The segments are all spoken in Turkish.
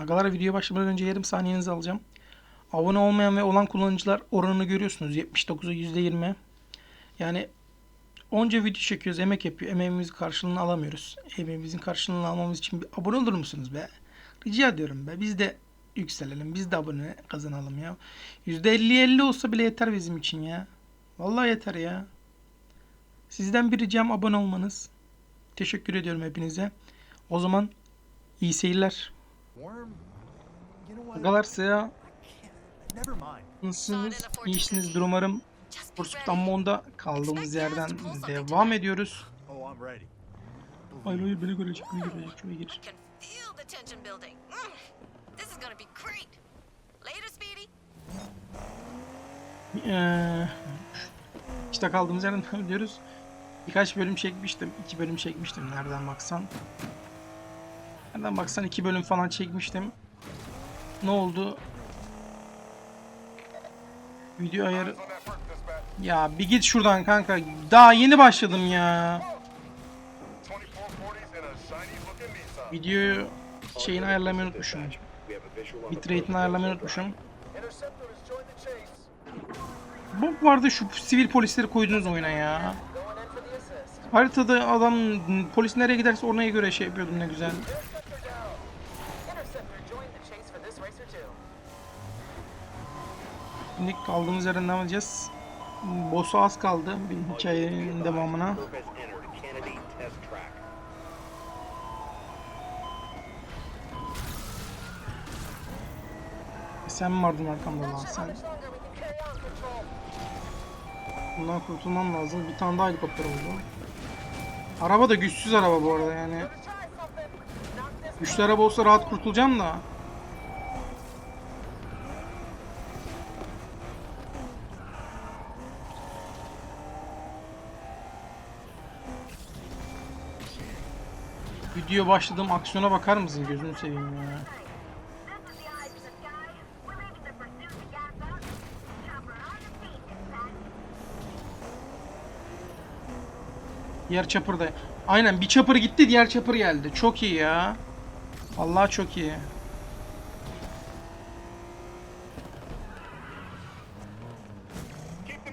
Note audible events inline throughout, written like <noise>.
Agalar videoya başlamadan önce yarım saniyenizi alacağım. Abone olmayan ve olan kullanıcılar oranını görüyorsunuz. 79'a %20. Yani onca video çekiyoruz, emek yapıyor. Emeğimizin karşılığını alamıyoruz. Emeğimizin karşılığını almamız için bir abone olur musunuz be? Rica ediyorum be. Biz de yükselelim. Biz de abone kazanalım ya. %50-50 olsa bile yeter bizim için ya. Vallahi yeter ya. Sizden bir ricam abone olmanız. Teşekkür ediyorum hepinize. O zaman iyi seyirler. Never mind. nasılsınız? İyisiniizdir umarım. Pursuit Ammon'da kaldığımız yerden devam ediyoruz. Hayır beni görecek, beni görecek. Şuraya gir. Ee, işte kaldığımız yerden <laughs> devam ediyoruz. Birkaç bölüm çekmiştim. iki bölüm çekmiştim nereden baksan. Nereden baksan iki bölüm falan çekmiştim. Ne oldu? Video ayarı... Ya bir git şuradan kanka. Daha yeni başladım ya. Videoyu şeyini ayarlamayı unutmuşum. Bitrate'ini ayarlamayı unutmuşum. Bu vardı şu sivil polisleri koydunuz oyuna ya. Haritada adam polis nereye giderse oraya göre şey yapıyordum ne güzel. Şimdi kaldığımız yerden devam edeceğiz. Boss'a az kaldı bir hikayenin devamına. Sen mi vardın arkamda lan sen? Bundan kurtulmam lazım. Bir tane daha helikopter oldu. Araba da güçsüz araba bu arada yani. Güçlü araba olsa rahat kurtulacağım da. Video başladığım aksiyona bakar mısın gözünü seveyim ya. Diğer chopper da. Aynen bir chopper gitti diğer chopper geldi. Çok iyi ya. Allah çok iyi.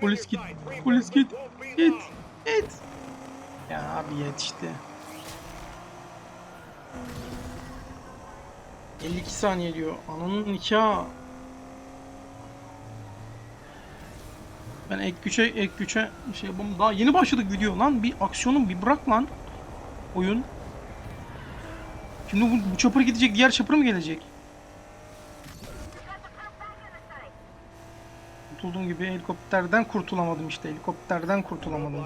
Polis git. Polis git. Git. Git. Ya abi yetişti. 52 saniye diyor. Ananın nikahı. Ben ek güçe ek güçe şey yapalım. Daha yeni başladık video lan. Bir aksiyonu bir bırak lan. Oyun. Şimdi bu, bu chopper gidecek. Diğer chopper mı gelecek? Kurtulduğum gibi helikopterden kurtulamadım işte. Helikopterden kurtulamadım.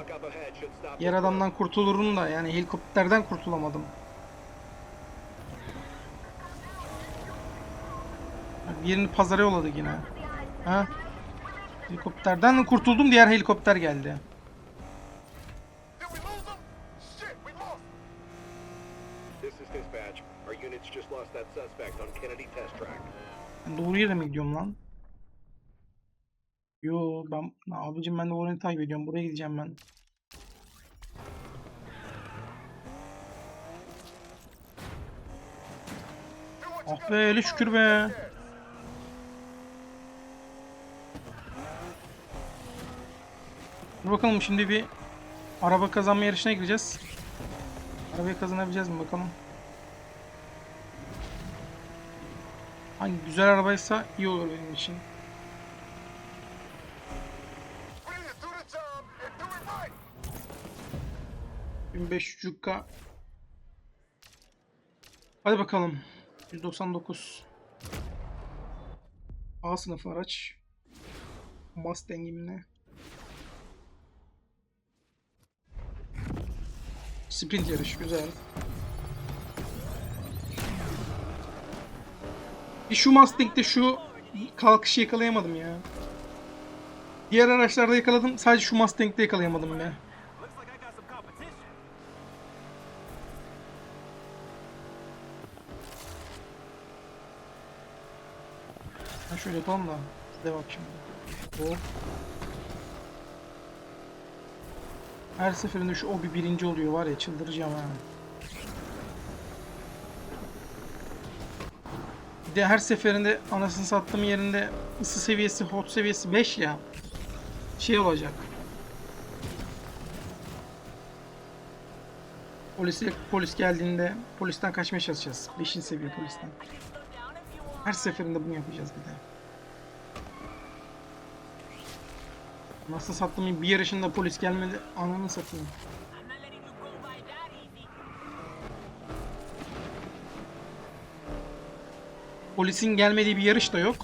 Diğer adamdan kurtulurum da yani helikopterden kurtulamadım. Birini pazara yolladık yine. Ha? Helikopterden kurtuldum diğer helikopter geldi. Ben doğru yere mi gidiyorum lan? Yo ben abicim ben de orayı takip ediyorum. Buraya gideceğim ben. Ah be öyle şükür be. Bakalım şimdi bir araba kazanma yarışına gireceğiz. Arabayı kazanabileceğiz mi bakalım. Hangi güzel arabaysa iyi olur benim için. ...1500K... Hadi bakalım. 199. A sınıfı araç. Mustang'im ne? Sprint yarış güzel. Bir şu Mustang'de şu kalkışı yakalayamadım ya. Diğer araçlarda yakaladım. Sadece şu Mustang'de yakalayamadım be. Looks like I got some competition. Ha şöyle yapalım da. De bak şimdi. Hop. Her seferinde şu o bir birinci oluyor var ya çıldıracağım ha. Bir de her seferinde anasını sattığım yerinde ısı seviyesi, hot seviyesi 5 ya. Şey olacak. Polis, polis geldiğinde polisten kaçmaya çalışacağız. 5. seviye polisten. Her seferinde bunu yapacağız bir de. Nasıl sattığım bir yarışında polis gelmedi. Ananı satayım. Polisin gelmediği bir yarış da yok.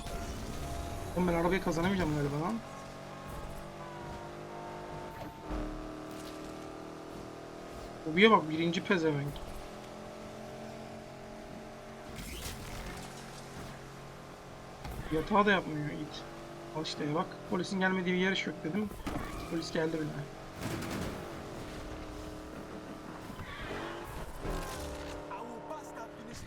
Oğlum ben arabayı kazanamayacağım galiba lan. Hobiye bak birinci pezevenk. Yatağı da yapmıyor it. Al işte bak polisin gelmediği bir yarış yok dedim. Polis geldi bile. Will bust that finish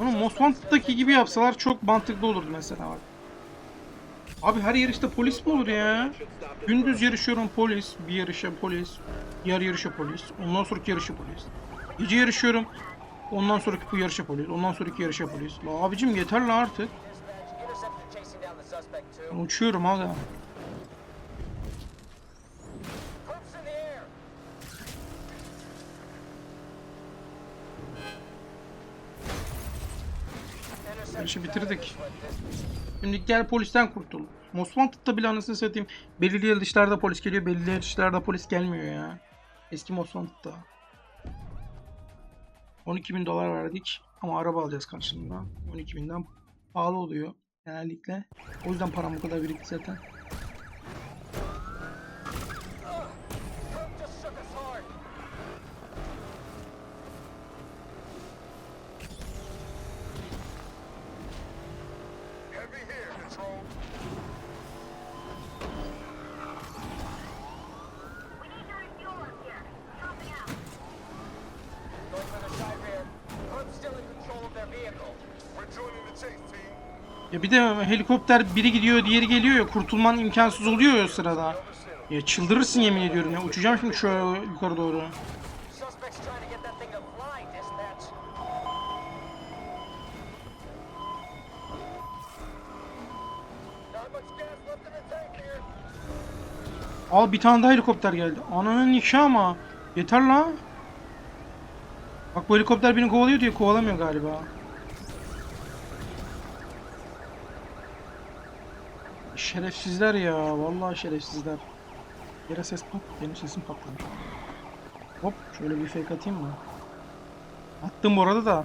Onu Most Wanted'daki gibi yapsalar çok mantıklı olurdu mesela bak. Abi her yarışta polis mi olur ya? Gündüz yarışıyorum polis, bir yarışa polis, diğer yarışa polis, ondan sonraki yarışa polis. Gece yarışıyorum, ondan sonraki bu yarışa polis, ondan sonraki yarışa polis. La abicim yeter la artık. Ben uçuyorum aga. Yarışı bitirdik. Şimdi gel polisten kurtul. Most Wanted'da bile anasını satayım. Belirli yarışlarda polis geliyor, belirli yarışlarda polis gelmiyor ya. Eski Most Wanted'da. 12 bin dolar verdik ama araba alacağız karşılığında. 12 binden pahalı oluyor genellikle. O yüzden param bu kadar birikti zaten. Ya bir de helikopter biri gidiyor diğeri geliyor ya kurtulman imkansız oluyor ya o sırada. Ya çıldırırsın yemin ediyorum ya uçacağım şimdi şöyle yukarı doğru. Al bir tane daha helikopter geldi. Ananın nikahı ama. Yeter la. Bak bu helikopter beni kovalıyor diye kovalamıyor galiba. Şerefsizler ya. Vallahi şerefsizler. Yere ses pat. Benim sesim patladı. Hop şöyle bir fake atayım mı? Attım bu arada da.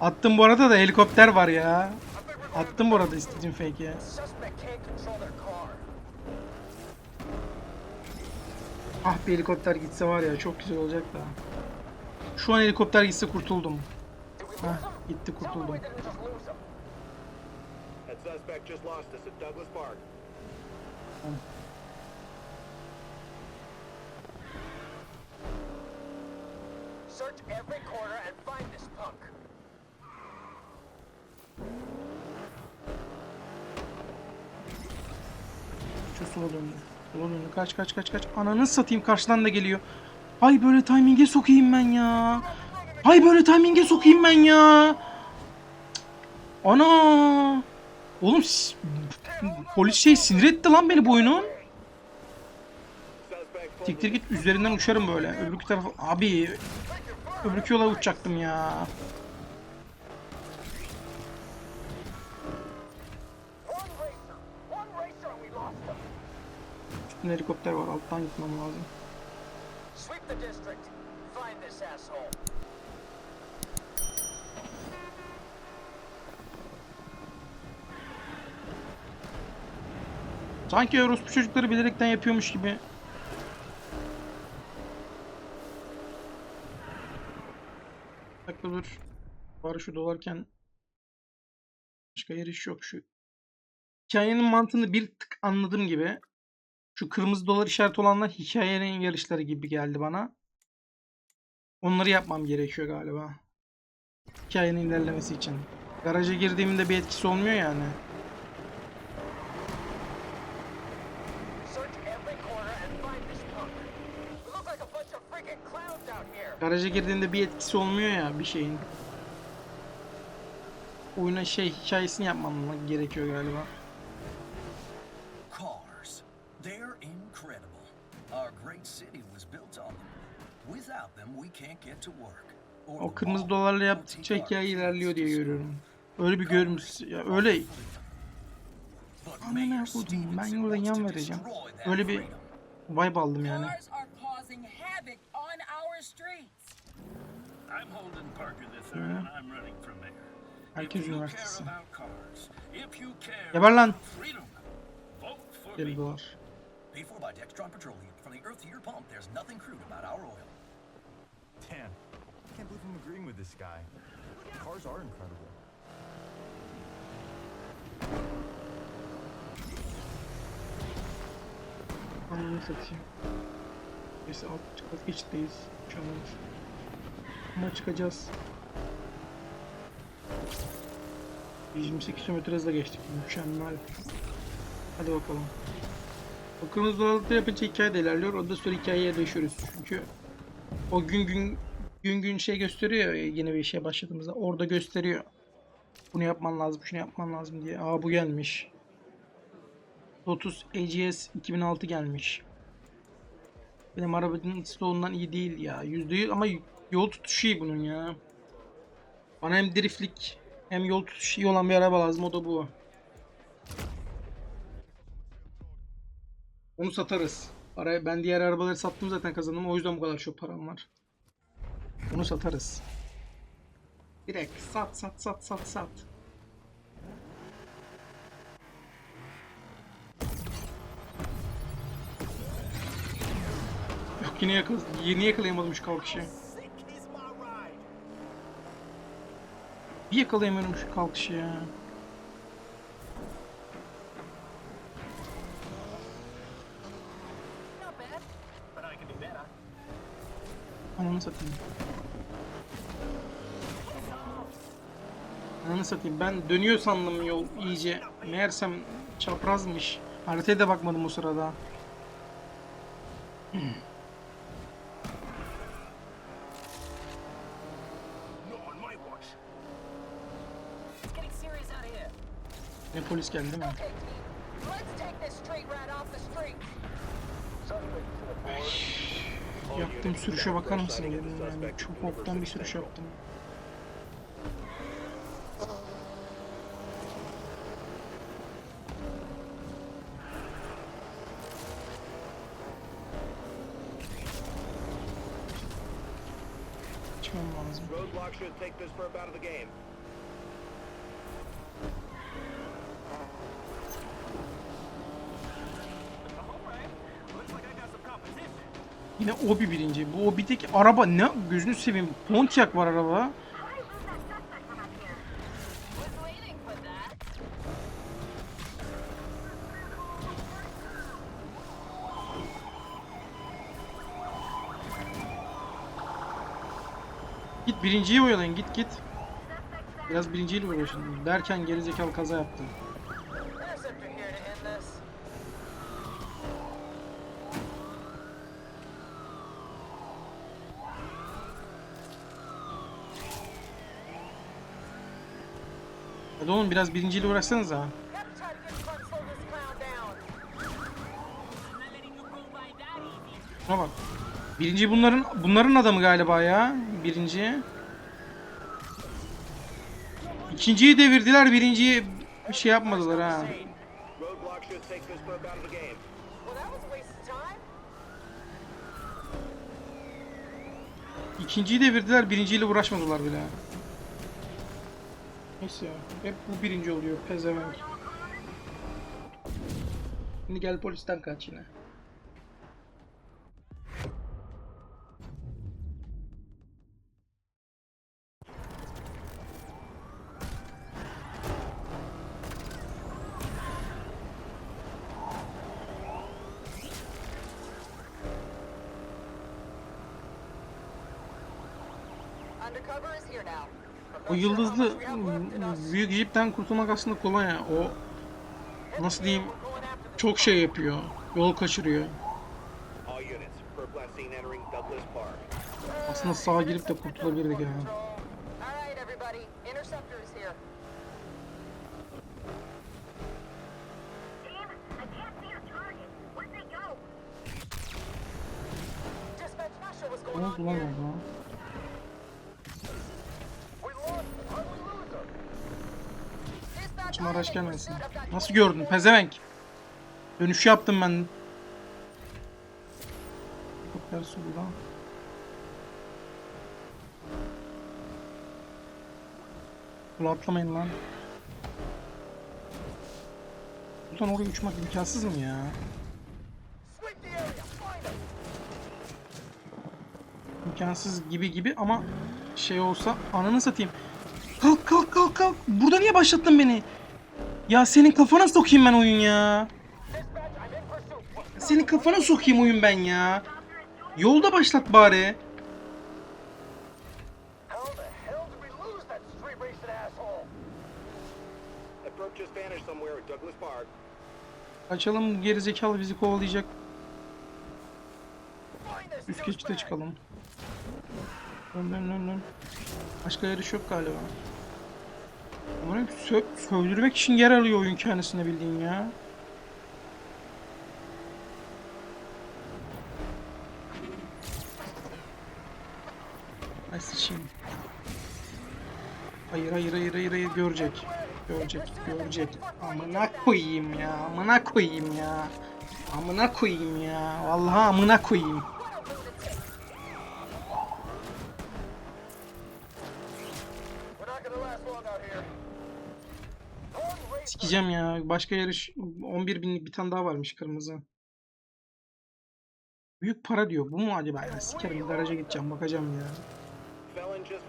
Attım bu arada da helikopter var ya. Attım bu arada istediğim car. Ah bir helikopter gitse var ya çok güzel olacak da. Şu an helikopter gitse kurtuldum. Them? gitti kurtuldum. we didn't just lose them. That suspect just lost us at Douglas Park. Search every corner and find this punk. Şu sola döndü. Sola döndü. Kaç kaç kaç kaç. Ananı satayım karşıdan da geliyor. Hay böyle timing'e sokayım ben ya. Hay böyle timing'e sokayım ben ya. Ana. Oğlum polis şey sinir etti lan beni bu oyunun. Siktir git üzerinden uçarım böyle. Öbürkü tarafa abi öbürkü yola uçacaktım ya. Üstünde helikopter var. Alttan gitmem lazım. Sanki orospu çocukları bilerekten yapıyormuş gibi. Bir dakika dur. Bari şu dolarken başka yer iş yok şu. Hikayenin mantığını bir tık anladığım gibi Şu kırmızı dolar işareti olanlar hikayenin yarışları gibi geldi bana. Onları yapmam gerekiyor galiba. Hikayenin ilerlemesi için. Garaja girdiğimde bir etkisi olmuyor yani. Search every corner and find this punk. We look like a bunch of freaking clowns out here. Garaja girdiğinde bir etkisi olmuyor ya bir şeyin. Oyuna şey hikayesini yapmam gerekiyor galiba. Cars. They're incredible. Our great city was built on them. Without them, we can't get to work. Or O kırmızı dolarla yaptıkça hikaye ilerliyor diye görüyorum. Öyle bir görmüş ya öyle Amına koydum, ben wants yan vereceğim. Öyle bir vibe aldım yani. I'm Holden Parker III, and I'm running for mayor. Herkes if you care üniversitesi. about cars, if you care Geber lan. about freedom, vote for 50 me. dolar. Paid for by Dextron Petroleum. From the earth to your pump, there's nothing crude about our oil. Damn. I can't believe I'm agreeing with this guy. Cars are incredible. Anlamı satayım. Neyse alt kat geçitteyiz. Şu an. Ama çıkacağız. 128 km hızla geçtik. Mükemmel. Hadi bakalım. O kırmızı dolarlıkta yapınca hikaye de ilerliyor. O da sonra hikayeye dönüşüyoruz. Çünkü o gün gün gün gün şey gösteriyor ya yeni bir işe başladığımızda. Orada gösteriyor. Bunu yapman lazım, şunu yapman lazım diye. Aa bu gelmiş. Lotus AGS 2006 gelmiş. Benim arabanın stoğundan iyi değil ya. Yüzde yüz ama yol tutuşu iyi bunun ya. Bana hem driftlik hem yol tutuşu iyi olan bir araba lazım. O da bu. Onu satarız. Parayı ben diğer arabaları sattım zaten kazandım. O yüzden bu kadar çok param var. Onu satarız. Direkt sat sat sat sat sat. Yok yine yakal yeni yakalayamadım şu kalkışı. Bir yakalayamıyorum şu kalkışı ya. Ananı satayım. Ananı satayım. Ben dönüyor sandım yol iyice. Meğersem çaprazmış. Haritaya da bakmadım o sırada. Not <clears throat> Ne polis geldi değil mi? Yaptığım sürüşe bakar mısın yani. Çok boktan bir sürüş yaptım. Çıkmam lazım. Yine o bir birinci. Bu o bir tek araba ne? Gözünü seveyim. Pontiac var araba. Git birinciyi oyalayın git git. Biraz birinciyle uğraşın. Derken gerizekalı kaza yaptım. Interceptor here to end this. Hadi oğlum biraz birinciyle clown down. Şuna bak. Birinci bunların bunların adamı galiba ya. Birinci. İkinciyi devirdiler. Birinciyi bir şey yapmadılar ha. İkinciyi devirdiler. Birinciyle uğraşmadılar bile. Neyse ya. Hep bu birinci oluyor pezevenk. Şimdi gel polisten kaç yine. Undercover is here now. O yıldızlı ıı, büyük jipten kurtulmak aslında kolay ya. O nasıl diyeyim çok şey yapıyor. Yol kaçırıyor. Aslında sağa girip de kurtulabilirdik ya. All right, everybody. Interceptor is here. Team, I can't see your target. Where'd they go? Dispatch, not sure what's Ne going on oldu lan here. orada? We lost. How do we lose her? I'm araç in gelmesin. Nasıl 20 gördün pezevenk? Dönüş yaptım ben. Helikopter suda. Ula atlamayın lan. Buradan oraya uçmak imkansız mı ya? İmkansız gibi gibi ama şey olsa ananı satayım. Kalk kalk kalk kalk. Burada niye başlattın beni? Ya senin kafana sokayım ben oyun ya. Senin kafana sokayım oyun ben ya. Yolda başlat bari. Kaçalım gerizekalı bizi kovalayacak. Üst geçite çıkalım. Dön dön dön dön. Başka yarış yok galiba. Hep sö sövdürmek için yer alıyor oyun kendisine bildiğin ya. Ay sıçayım. Hayır hayır hayır hayır hayır görecek. Görecek görecek. Amına koyayım ya. Amına koyayım ya. Amına koyayım ya. Vallahi amına koyayım. Sikeceğim ya. Başka yarış 11 binlik bir tane daha varmış kırmızı. Büyük para diyor. Bu mu acaba ya? Sikerim garaja gideceğim bakacağım ya. Felon just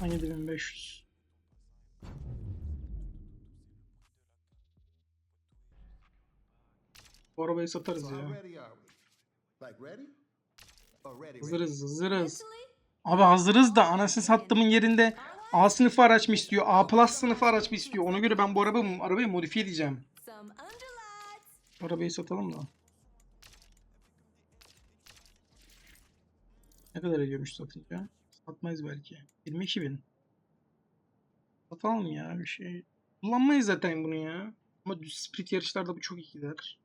97.500. Bu arabayı satarız ya. Hazırız hazırız. Abi hazırız da anasını sattığımın yerinde A sınıfı araç mı istiyor? A plus sınıfı araç mı istiyor? Ona göre ben bu araba, arabayı modifiye edeceğim. Arabayı satalım da. Ne kadar ediyormuş satınca? Satmayız belki. 22 bin. Satalım ya bir şey. Kullanmayız zaten bunu ya. Ama düz split yarışlarda bu çok iyi gider.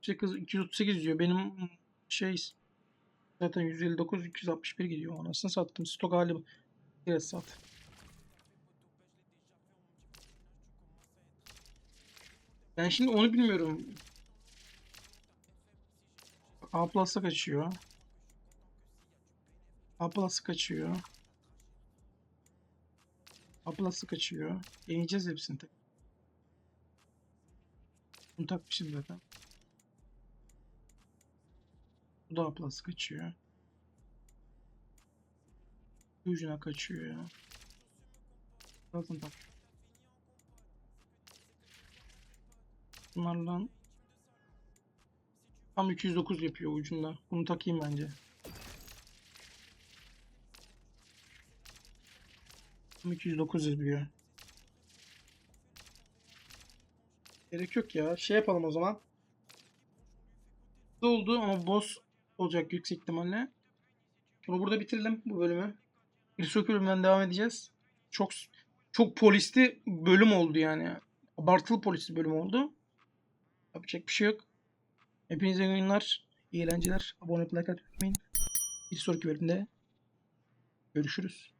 Şey kız 238 diyor. Benim şey zaten 159 261 gidiyor. Anasını sattım. Stok hali biraz sat. Ben şimdi onu bilmiyorum. A Plus'a kaçıyor. A Plus'a kaçıyor. A Plus'a kaçıyor. Deneyeceğiz hepsini. Bunu takmışım zaten. Bu da A Plus kaçıyor. Ucuna kaçıyor ya. Zaten tak. Bunlardan tam 209 yapıyor ucunda. Bunu takayım bence. Tam 209 yapıyor. Gerek yok ya. Şey yapalım o zaman. Ne oldu ama boss olacak yüksek ihtimalle. Bunu burada bitirelim bu bölümü. Bir sonraki bölümden devam edeceğiz. Çok çok polisli bölüm oldu yani. Abartılı polisli bölüm oldu. Yapacak bir şey yok. Hepinize iyi eğlenceler. Abone olmayı, like atmayı unutmayın. Bir sonraki bölümde görüşürüz.